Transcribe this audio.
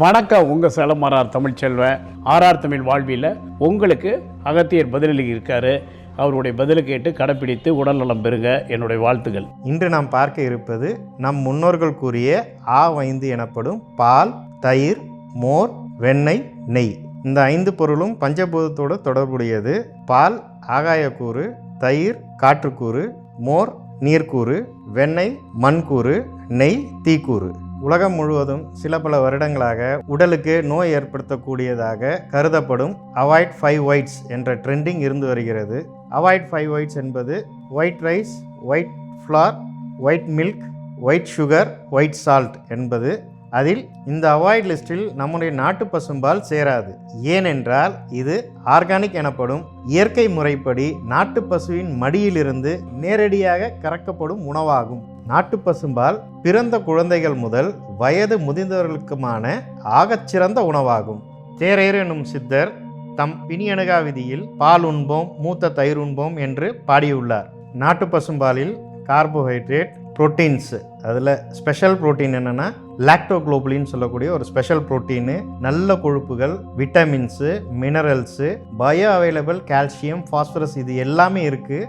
வணக்கம் உங்கள் சேலமாரார் தமிழ்ச்செல்வன் ஆர்ஆர் தமிழ் வாழ்வியில் உங்களுக்கு அகத்தியர் பதிலளி இருக்காரு. அவருடைய பதிலை கேட்டு கடைப்பிடித்து உடல்நலம் பெறுங்க என்னுடைய வாழ்த்துகள். இன்று நாம் பார்க்க இருப்பது நம் முன்னோர்கள் கூறிய ஆ வைந்து எனப்படும் பால் தயிர் மோர் வெண்ணெய் நெய். இந்த ஐந்து பொருளும் பஞ்சபூதத்தோடு தொடர்புடையது. பால் ஆகாயக்கூறு தயிர் காற்றுக்கூறு மோர் நீர்க்கூறு வெண்ணெய் மண்கூறு நெய் தீக்கூறு. உலகம் முழுவதும் சில பல வருடங்களாக உடலுக்கு நோய் ஏற்படுத்தக்கூடியதாக கருதப்படும் அவாய்ட் ஃபைவ் ஒயிட்ஸ் என்ற ட்ரெண்டிங் இருந்து வருகிறது. அவாய்ட் ஃபைவ் ஒயிட்ஸ் என்பது white rice white flour white milk white sugar white salt என்பது அதில் இந்த அவாய்ட் லிஸ்டில் நம்முடைய நாட்டு பசும்பால் சேராது. ஏனென்றால் இது ஆர்கானிக் எனப்படும் இயற்கை முறைப்படி நாட்டு பசுவின் மடியிலிருந்து நேரடியாக கறக்கப்படும் உணவாகும். நாட்டு பசும்பால் பிறந்த குழந்தைகள் முதல் வயது முதிர்ந்தவர்களுக்குமான ஆகச்சிறந்த உணவாகும். தேரேறு என்னும் சித்தர் தம் பிணியணுகா விதியில் பால் உண்போம் மூத்த தயிர் உண்போம் என்று பாடியுள்ளார். நாட்டு பசும்பாலில் கார்போஹைட்ரேட் புரோட்டீன்ஸ் அதில் ஸ்பெஷல் புரோட்டீன் என்னென்னா லாக்டோக்ளோபுலின்னு சொல்லக்கூடிய ஒரு ஸ்பெஷல் புரோட்டீனு நல்ல கொழுப்புகள் vitamins minerals bio available calcium phosphorus இது எல்லாமே இருக்குது